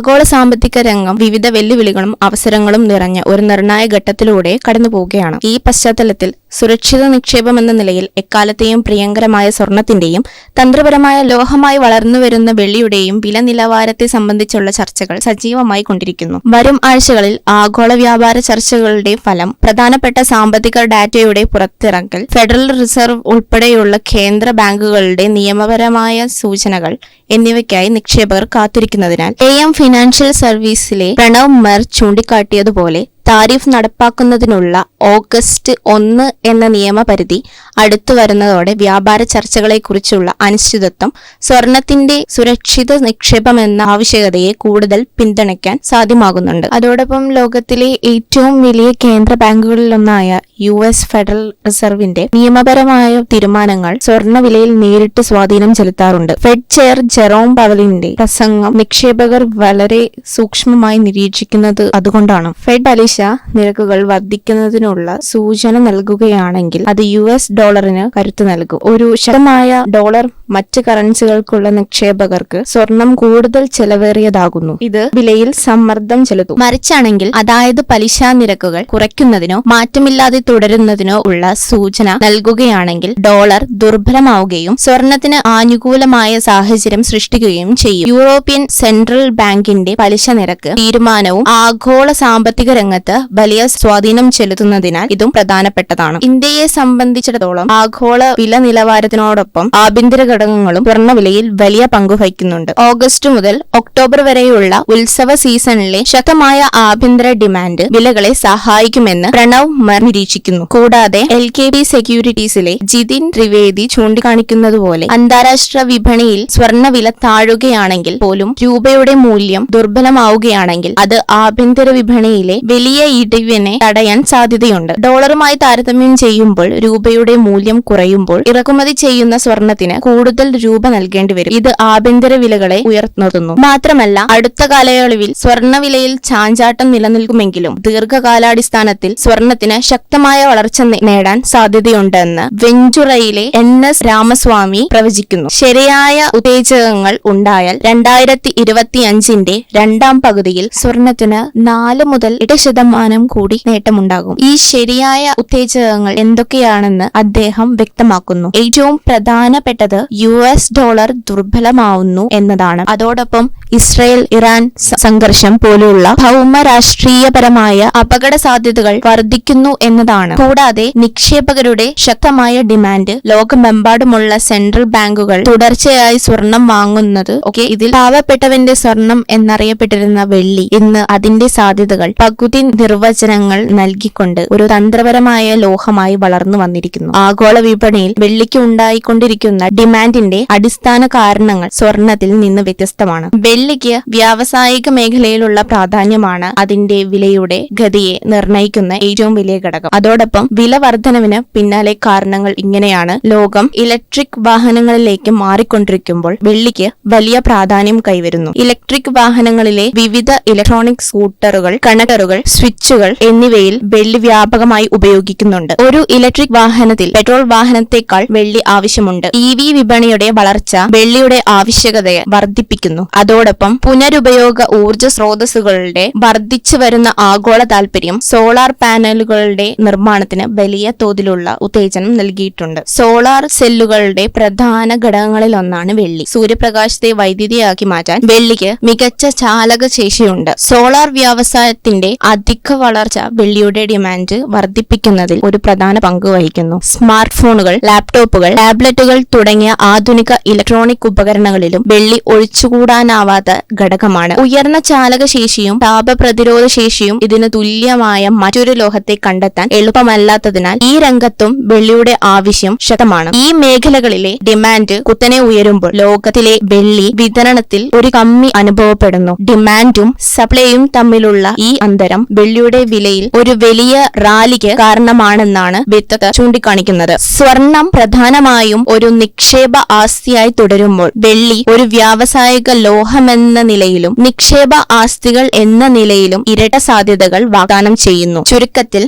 ആഗോള സാമ്പത്തിക രംഗം വിവിധ വെല്ലുവിളികളും അവസരങ്ങളും നിറഞ്ഞ ഒരു നിർണായക ഘട്ടത്തിലൂടെ കടന്നുപോവുകയാണ്. ഈ പശ്ചാത്തലത്തിൽ സുരക്ഷിത നിക്ഷേപം എന്ന നിലയിൽ എക്കാലത്തെയും പ്രിയങ്കരമായ സ്വർണത്തിന്റെയും തന്ത്രപരമായ ലോഹമായി വളർന്നുവരുന്ന വെള്ളിയുടെയും വില നിലവാരത്തെ സംബന്ധിച്ചുള്ള ചർച്ചകൾ സജീവമായി കൊണ്ടിരിക്കുന്നു. വരും ആഴ്ചകളിൽ ആഗോള വ്യാപാര ചർച്ചകളുടെ ഫലം പ്രധാനപ്പെട്ട സാമ്പത്തിക ഡാറ്റയുടെ പുറത്തിറക്കൽ ഫെഡറൽ റിസർവ് ഉൾപ്പെടെയുള്ള കേന്ദ്ര ബാങ്കുകളുടെ നിയമപരമായ സൂചനകൾ എന്നിവയ്ക്കായി നിക്ഷേപകർ കാത്തിരിക്കുന്നതിനാൽ എ എം ഫിനാൻഷ്യൽ സർവീസിലെ പ്രണവ് മെർ ചൂണ്ടിക്കാട്ടിയതുപോലെ താരിഫ് നടപ്പാക്കുന്നതിനുള്ള ഓഗസ്റ്റ് ഒന്ന് എന്ന നിയമപരിധി അടുത്തു വരുന്നതോടെ വ്യാപാര ചർച്ചകളെക്കുറിച്ചുള്ള അനിശ്ചിതത്വം സ്വർണത്തിന്റെ സുരക്ഷിത നിക്ഷേപം എന്ന ആവശ്യകതയെ കൂടുതൽ പിന്തുണയ്ക്കാൻ സാധ്യമാകുന്നുണ്ട്. അതോടൊപ്പം ലോകത്തിലെ ഏറ്റവും വലിയ കേന്ദ്ര ബാങ്കുകളിലൊന്നായ യു എസ് ഫെഡറൽ റിസർവിന്റെ നിയമപരമായ തീരുമാനങ്ങൾ സ്വർണ വിലയിൽ നേരിട്ട് സ്വാധീനം ചെലുത്താറുണ്ട്. ഫെഡ് ചെയർ ജെറോം പവലിന്റെ പ്രസംഗം നിക്ഷേപകർ വളരെ സൂക്ഷ്മമായി നിരീക്ഷിക്കുന്നത് അതുകൊണ്ടാണ്. ഫെഡ് പലിശ നിരക്കുകൾ വർദ്ധിക്കുന്നതിനുള്ള സൂചന നൽകുകയാണെങ്കിൽ അത് യു എസ് ഡോളറിന് കരുത്തു നൽകും. ഒരു ശക്തമായ ഡോളർ മറ്റ് കറൻസികൾക്കുള്ള നിക്ഷേപകർക്ക് സ്വർണം കൂടുതൽ ചെലവേറിയതാകുന്നു. ഇത് വിലയിൽ സമ്മർദ്ദം ചെലുത്തും. മറിച്ചാണെങ്കിൽ അതായത് പലിശ നിരക്കുകൾ കുറയ്ക്കുന്നതിനോ മാറ്റമില്ലാതെ തുടരുന്നതിനോ ഉള്ള സൂചന നൽകുകയാണെങ്കിൽ ഡോളർ ദുർബലമാവുകയും സ്വർണത്തിന് ആനുകൂലമായ സാഹചര്യം സൃഷ്ടിക്കുകയും ചെയ്യും. യൂറോപ്യൻ സെൻട്രൽ ബാങ്കിന്റെ പലിശ നിരക്ക് തീരുമാനവും ആഗോള സാമ്പത്തിക രംഗത്ത് വലിയ സ്വാധീനം ചെലുത്തുന്നതിനാൽ ഇതും പ്രധാനപ്പെട്ടതാണ്. ഇന്ത്യയെ സംബന്ധിച്ചിടത്തോളം ആഗോള വില നിലവാരത്തിനോടൊപ്പം ആഭ്യന്തര ഘടകങ്ങളും സ്വർണവിലയിൽ വലിയ പങ്കു വഹിക്കുന്നുണ്ട്. ഓഗസ്റ്റ് മുതൽ ഒക്ടോബർ വരെയുള്ള ഉത്സവ സീസണിലെ ശക്തമായ ആഭ്യന്തര ഡിമാൻഡ് വിലകളെ സഹായിക്കുമെന്ന് പ്രണവ് മർ നിരീക്ഷിക്കുന്നു കൂടാതെ എൽ കെ ബി സെക്യൂരിറ്റീസിലെ ജിതിൻ ത്രിവേദി ചൂണ്ടിക്കാണിക്കുന്നതുപോലെ അന്താരാഷ്ട്ര വിപണിയിൽ സ്വർണവില താഴുകയാണെങ്കിൽ പോലും രൂപയുടെ മൂല്യം ദുർബലമാവുകയാണെങ്കിൽ അത് ആഭ്യന്തര വിപണിയിലെ വലിയ ഇടിവിനെ തടയാൻ സാധ്യതയുണ്ട്. ഡോളറുമായി താരതമ്യം ചെയ്യുമ്പോൾ രൂപയുടെ മൂല്യം കുറയുമ്പോൾ ഇറക്കുമതി ചെയ്യുന്ന സ്വർണത്തിന് കൂടുതൽ രൂപ നൽകേണ്ടി വരും. ഇത് ആഭ്യന്തര വിലകളെ ഉയർത്തുന്നു. മാത്രമല്ല അടുത്ത കാലയളവിൽ സ്വർണവിലയിൽ ചാഞ്ചാട്ടം നിലനിൽക്കുമെങ്കിലും ദീർഘകാലാടിസ്ഥാനത്തിൽ സ്വർണത്തിന് ശക്തമായ വളർച്ച നേടാൻ സാധ്യതയുണ്ടെന്ന് വെഞ്ചുറയിലെ എൻ എസ് രാമസ്വാമി പ്രവചിക്കുന്നു. ശരിയായ ഉത്തേജകങ്ങൾ ഉണ്ടായാൽ രണ്ടായിരത്തി ഇരുപത്തിയഞ്ചിന്റെ രണ്ടാം പകുതിയിൽ സ്വർണത്തിന് നാല് മുതൽ എട്ട് ശതമാനം കൂടി നേട്ടമുണ്ടാകും. ഈ ശരിയായ ഉത്തേജകങ്ങൾ എന്തൊക്കെയാണെന്ന് അദ്ദേഹം വ്യക്തമാക്കുന്നു. ഏറ്റവും പ്രധാനപ്പെട്ടത് യു എസ് ഡോളർ ദുർബലമാവുന്നു എന്നതാണ്. അതോടൊപ്പം ഇസ്രയേൽ ഇറാൻ സംഘർഷം പോലെയുള്ള ഭൗമ രാഷ്ട്രീയപരമായ അപകട സാധ്യതകൾ വർദ്ധിക്കുന്നു എന്നതാണ് കൂടാതെ നിക്ഷേപകരുടെ ശക്തമായ ഡിമാൻഡ് ലോകമെമ്പാടുമുള്ള സെൻട്രൽ ബാങ്കുകൾ തുടർച്ചയായി സ്വർണം വാങ്ങുന്നത് ഒക്കെ ഇതിൽ പാവപ്പെട്ടവന്റെ സ്വർണം എന്നറിയപ്പെട്ടിരുന്ന വെള്ളി ഇന്ന് അതിന്റെ സാധ്യതകൾ പകുതി നിർവചനങ്ങൾ നൽകിക്കൊണ്ട് ഒരു തന്ത്രപരമായ ലോഹമായി വളർന്നു വന്നിരിക്കുന്നു. ആഗോള വിപണിയിൽ വെള്ളിക്ക് ഉണ്ടായിക്കൊണ്ടിരിക്കുന്ന ഡിമാൻഡിന്റെ അടിസ്ഥാന കാരണങ്ങൾ സ്വർണത്തിൽ നിന്ന് വ്യത്യസ്തമാണ്. വെള്ളിക്ക് വ്യാവസായിക മേഖലയിലുള്ള പ്രാധാന്യമാണ് അതിന്റെ വിലയുടെ ഗതിയെ നിർണയിക്കുന്ന ഏറ്റവും വലിയ ഘടകം. അതോടൊപ്പം വില വർധനവിന് പിന്നാലെ കാരണങ്ങൾ ഇങ്ങനെയാണ്. ലോകം ഇലക്ട്രിക് വാഹനങ്ങളിലേക്ക് മാറിക്കൊണ്ടിരിക്കുമ്പോൾ വെള്ളിക്ക് വലിയ പ്രാധാന്യം കൈവരുന്നു. ഇലക്ട്രിക് വാഹനങ്ങളിലെ വിവിധ ഇലക്ട്രോണിക് സ്കൂട്ടറുകൾ കണക്ടറുകൾ സ്വിച്ചുകൾ എന്നിവയിൽ വെള്ളി വ്യാപകമായി ഉപയോഗിക്കുന്നുണ്ട്. ഒരു ഇലക്ട്രിക് വാഹനത്തിൽ പെട്രോൾ വാഹനത്തെക്കാൾ വെള്ളി ആവശ്യമുണ്ട്. ഇ വി വിപണിയുടെ വളർച്ച വെള്ളിയുടെ ആവശ്യകതയെ വർദ്ധിപ്പിക്കുന്നു. അതോടൊപ്പം പുനരുപയോഗ ഊർജ സ്രോതസ്സുകളുടെ വർദ്ധിച്ചു വരുന്ന ആഗോള താൽപര്യം സോളാർ പാനലുകളുടെ നിർമ്മാണത്തിന് വലിയ തോതിലുള്ള ഉത്തേജനം നൽകിയിട്ടുണ്ട്. സോളാർ സെല്ലുകളുടെ പ്രധാന ഘടകങ്ങളിലൊന്നാണ് വെള്ളി. സൂര്യപ്രകാശത്തെ വൈദ്യുതിയാക്കി മാറ്റാൻ വെള്ളിക്ക് മികച്ച ചാലക ശേഷിയുണ്ട് സോളാർ വ്യവസായത്തിന്റെ അധിക വളർച്ച വെള്ളിയുടെ ഡിമാൻഡ് വർദ്ധിപ്പിക്കുന്നതിൽ ഒരു പ്രധാന പങ്ക് വഹിക്കുന്നു. സ്മാർട്ട് ഫോണുകൾ ലാപ്ടോപ്പുകൾ ടാബ്ലറ്റുകൾ തുടങ്ങിയ ആധുനിക ഇലക്ട്രോണിക് ഉപകരണങ്ങളിലും വെള്ളി ഒഴിച്ചുകൂടാനാവാത്ത ഘടകമാണ്. ഉയർന്ന ചാലക ശേഷിയും താപപ്രതിരോധ ശേഷിയും ഇതിന് തുല്യമായ മറ്റൊരു ലോഹത്തെ കണ്ടെത്താൻ എളുപ്പമല്ലാത്തതിനാൽ ഈ രംഗത്തും വെള്ളിയുടെ ആവശ്യം ശക്തമാണ് ഈ മേഖലകളിലെ ഡിമാൻഡ് കുത്തനെ ഉയരുമ്പോൾ ലോകത്തിലെ വെള്ളി വിതരണത്തിൽ ഒരു കമ്മി അനുഭവപ്പെടുന്നു. ഡിമാൻഡും സപ്ലൈയും തമ്മിലുള്ള ഈ അന്തരം വെള്ളിയുടെ വിലയിൽ ഒരു വലിയ റാലിക്ക് കാരണമാണെന്നാണ് വിദഗ്ധർ ചൂണ്ടിക്കാണിക്കുന്നത്. സ്വർണം പ്രധാനമായും ഒരു നിക്ഷേപ ആസ്തിയായി തുടരുമ്പോൾ വെള്ളി ഒരു വ്യാവസായിക ലോഹമെന്ന നിലയിലും നിക്ഷേപ ആസ്തികൾ എന്ന നിലയിലും ഇരട്ട സാധ്യതകൾ വാഗ്ദാനം ചെയ്യുന്നു. ചുരുക്കത്തിൽ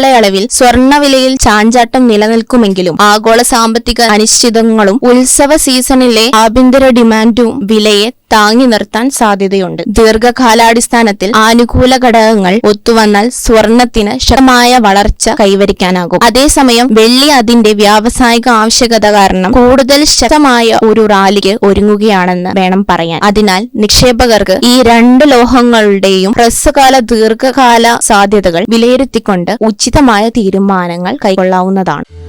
ഹ്രസ്വകാലയളവിൽ സ്വർണവിലയിൽ ചാഞ്ചാട്ടം നിലനിൽക്കുമെങ്കിലും ആഗോള സാമ്പത്തിക അനിശ്ചിതങ്ങളും ഉത്സവ സീസണിലെ ആഭ്യന്തര ഡിമാൻഡും വിലയെ താങ്ങി നിർത്താൻ സാധ്യതയുണ്ട്. ദീർഘകാലാടിസ്ഥാനത്തിൽ ആനുകൂല ഘടകങ്ങൾ ഒത്തുവന്നാൽ സ്വർണത്തിന് ശക്തമായ വളർച്ച കൈവരിക്കാനാകും. അതേസമയം വെള്ളി അതിന്റെ വ്യാവസായിക ആവശ്യകത കാരണം കൂടുതൽ ശക്തമായ ഒരു റാലിക്ക് ഒരുങ്ങുകയാണെന്ന് വേണം പറയാൻ. അതിനാൽ നിക്ഷേപകർക്ക് ഈ രണ്ട് ലോഹങ്ങളുടെയും ഹ്രസ്വകാല ദീർഘകാല സാധ്യതകൾ വിലയിരുത്തിക്കൊണ്ട് ഉചിതമായ തീരുമാനങ്ങൾ കൈക്കൊള്ളാവുന്നതാണ്.